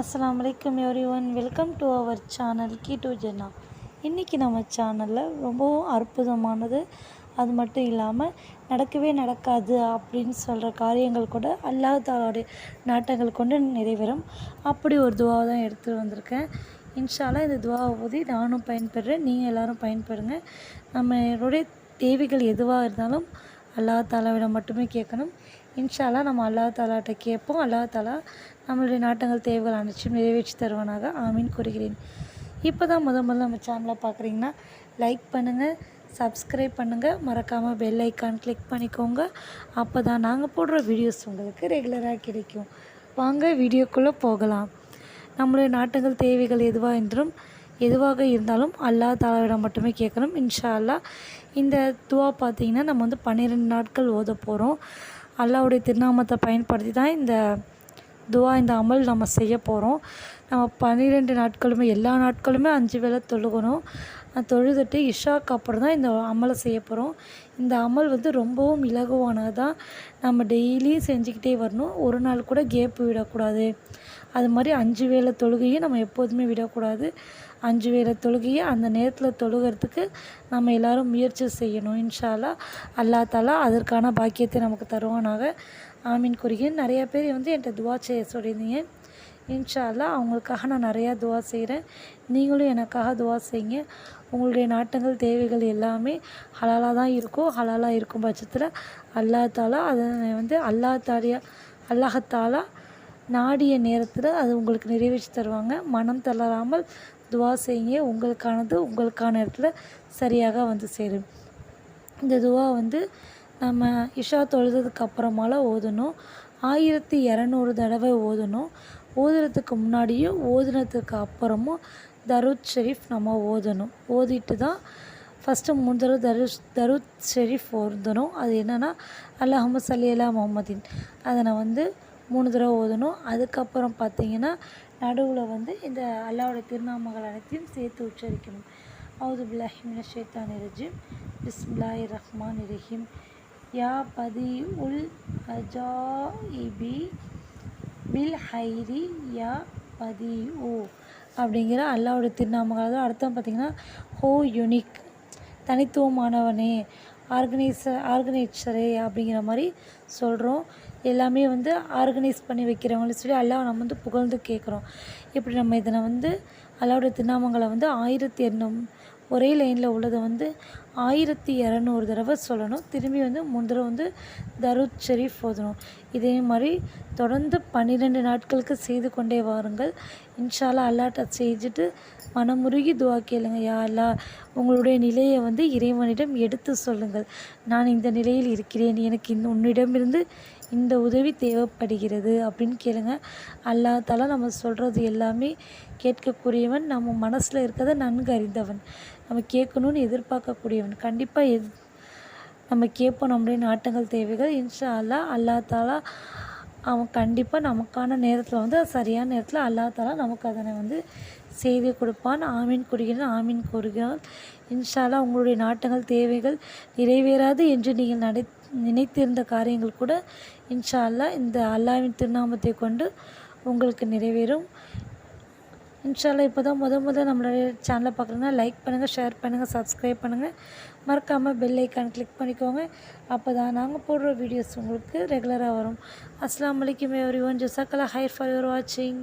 அஸ்லாம் வலைக்கம் everyone welcome to our channel கி டு ஜென்னா இன்றைக்கி நம்ம சேனலில் ரொம்பவும் அற்புதமானது. அது மட்டும் இல்லாமல் நடக்கவே நடக்காது அப்படின்னு சொல்கிற காரியங்கள் கூட அல்லாஹ் தாலாவுடைய நாட்டங்கள் கொண்டு நிறைவேறும். அப்படி ஒரு துவாவை தான் எடுத்துகிட்டு வந்திருக்கேன். இன்ஷாலாக இந்த துவாவை ஊதி நானும் பயன்பெறேன். நீங்கள் எல்லோரும் பயன்பெறுங்க. நம்மளுடைய தேவைகள் எதுவாக இருந்தாலும் அல்லாஹ் தாலாவிடம் மட்டுமே கேட்கணும். இன்ஷால்லா நம்ம அல்லாஹ் தாலாட்ட கேட்போம். அல்லாஹ் தாலா நம்மளுடைய நாட்டங்கள் தேவைகள் அனைத்தும் நிறைவேற்றி தருவானாக. ஆமீன் கூறுகிறேன். இப்போ தான் முத முதல்ல நம்ம சேனலை பார்க்குறீங்கன்னா லைக் பண்ணுங்கள் சப்ஸ்கிரைப் பண்ணுங்கள் மறக்காமல் பெல் ஐக்கான் கிளிக் பண்ணிக்கோங்க. அப்போ தான் நாங்கள் போடுற வீடியோஸ் உங்களுக்கு ரெகுலராக கிடைக்கும். வாங்க வீடியோக்குள்ளே போகலாம். நம்மளுடைய நாட்டுகள் தேவைகள் எதுவாக என்றும் எதுவாக இருந்தாலும் அல்லாஹ் தாலாவிடம் மட்டுமே கேட்கணும். இன்ஷா அல்லாஹ் இந்த துவா பார்த்தீங்கன்னா நம்ம வந்து பன்னிரெண்டு நாட்கள் ஓத போகிறோம் அல்லாவுடைய திருநாமத்தை பயன்படுத்தி தான் இந்த துவா இந்த அமல் நம்ம செய்ய போகிறோம் நம்ம பன்னிரெண்டு நாட்களுமே எல்லா நாட்களுமே அஞ்சு வேளை தொழுகணும். தொழுதுட்டு இஷாக்கு அப்புறம் தான் இந்த அமலை செய்ய போகிறோம் இந்த அமல் வந்து ரொம்பவும் இலகுவானது தான் நம்ம டெய்லியும் செஞ்சுக்கிட்டே வரணும். ஒரு நாள் கூட கேப்பு விடக்கூடாது. அது மாதிரி அஞ்சு வேளை தொழுகையை நம்ம எப்போதுமே விடக்கூடாது. அஞ்சு வேளை தொழுகையை அந்த நேரத்தில் தொழுகிறதுக்கு நம்ம எல்லோரும் முயற்சி செய்யணும். இன்ஷாலா அல்லா தாலா அதற்கான பாக்கியத்தை நமக்கு தருவானாக. ஆமீன். கூறுகிறேன் நிறைய பேர் வந்து என்கிட்ட துவா செய்ய சொல்லியிருந்தீங்க. இன்ஷால்லா அவங்களுக்காக நான் நிறையா துவா செய்கிறேன் நீங்களும் எனக்காக துவா செய்யுங்க. உங்களுடைய நாட்டங்கள் தேவைகள் எல்லாமே ஹலாலாக தான் இருக்கும். ஹலாலாக இருக்கும் பட்சத்தில் அல்லா தாலா அதை வந்து அல்லா தாலியா அல்லாஹத்தாலா நாடிய நேரத்தில் அது உங்களுக்கு நிறைவேற்றி தருவாங்க. மனம் தளராமல் துவா செய்யுங்க. உங்களுக்கானது உங்களுக்கான இடத்துல சரியாக வந்து சேரும். இந்த துவா வந்து நம்ம இஷா தொழுதுக்கு அப்புறமால ஓதணும். ஆயிரத்தி இரநூறு தடவை ஓதணும். ஓதுறதுக்கு முன்னாடியும் ஓதுனதுக்கு அப்புறமும் தருத் ஷெரீஃப் நம்ம ஓதணும். ஓதிட்டு தான் ஃபஸ்ட்டு மூணு தடவை தருஷ் தருத் ஷெரீஃப் ஓதணும். அது என்னென்னா அல்லாஹம்ம சல்லி அல்லா முஹம்மதின். அதை நான் வந்து மூணு தடவை ஓதணும். அதுக்கப்புறம் பார்த்தீங்கன்னா நடுவில் வந்து இந்த அல்லாவோட திருநாமங்கள் அனைத்தையும் சேர்த்து உச்சரிக்கணும். அவுது பில்லாஹிமின ஷேத்தான் ரஜீம். பிஸ்மில்லாஹி ரஹ்மான் ரஹீம். யா பதி உல் அஜாஇபி பில் ஹைரி யா பதி ஓ அப்படிங்கிற அல்லாவோட திருநாமங்கள் அதாவது அர்த்தம் பார்த்திங்கன்னா ஹோ யுனிக் தனித்துவமானவனே ஆர்கனைஸ ஆர்கனைசரே அப்படிங்கிற மாதிரி சொல்கிறோம் எல்லாமே வந்து ஆர்கனைஸ் பண்ணி வைக்கிறவங்கள சொல்லி அல்லாஹ் நம்ம வந்து புகழ்ந்து கேட்குறோம். இப்படி நம்ம இதனை வந்து அல்லாவுடைய திருநாமங்களை வந்து ஆயிரத்தி எண்ணூறு ஒரே லைனில் உள்ளதை வந்து ஆயிரத்தி இரநூறு தடவை சொல்லணும். திரும்பி வந்து மூணு தடவை வந்து தருத் ஷெரீஃப் ஓதணும். இதே மாதிரி தொடர்ந்து பன்னிரெண்டு நாட்களுக்கு செய்து கொண்டே வாருங்கள். இன்ஷால்லா அல்லாட்ட செஞ்சுட்டு மனமுருகி துவா கேளுங்க. யா அல்லா உங்களுடைய நிலையை வந்து இறைவனிடம் எடுத்து சொல்லுங்கள். நான் இந்த நிலையில் இருக்கிறேன். எனக்கு இந்த உன்னிடமிருந்து இந்த உதவி தேவைப்படுகிறது அப்படின்னு கேளுங்க. அல்லா தாலா நம்ம சொல்கிறது எல்லாமே கேட்கக்கூடியவன் நம்ம மனசில் இருக்கிறத நன்கு அறிந்தவன். நம்ம கேட்கணும்னு எதிர்பார்க்கக்கூடியவன். கண்டிப்பாக எது நம்ம கேட்போம் நம்முடைய நாட்டங்கள் தேவைகள் இன்ஷா அல்லா அல்லா தாலா அவன் கண்டிப்பாக நமக்கான நேரத்தில் வந்து சரியான நேரத்தில் அல்லா தாலா நமக்கு அதனை வந்து செய்தி கொடுப்பான். ஆமீன் கூறுகிறான் ஆமீன் கூறுகிறான். இன்ஷால்லா உங்களுடைய நாட்டங்கள் தேவைகள் நிறைவேறாது என்று நீங்கள் நடை நினைத்திருந்த காரியங்கள் கூட இன்ஷா அல்லா இந்த அல்லாவின் திருநாமத்தை கொண்டு உங்களுக்கு நிறைவேறும். இன்ஷால்லா இப்போ தான் முத முத நம்மளுடைய சேனலை பார்க்குறீங்கன்னா லைக் பண்ணுங்கள் ஷேர் பண்ணுங்கள் சப்ஸ்கிரைப் பண்ணுங்கள் மறக்காமல் பெல் ஐக்கான் கிளிக் பண்ணிக்கோங்க. அப்போ தான் நாங்கள் போடுற வீடியோஸ் உங்களுக்கு ரெகுலராக வரும். அஸ்லாம் வலைக்கம் எவ்ரி ஒன் ஜசாக்கலா ஹைர் ஃபார் யுவர் வாட்சிங்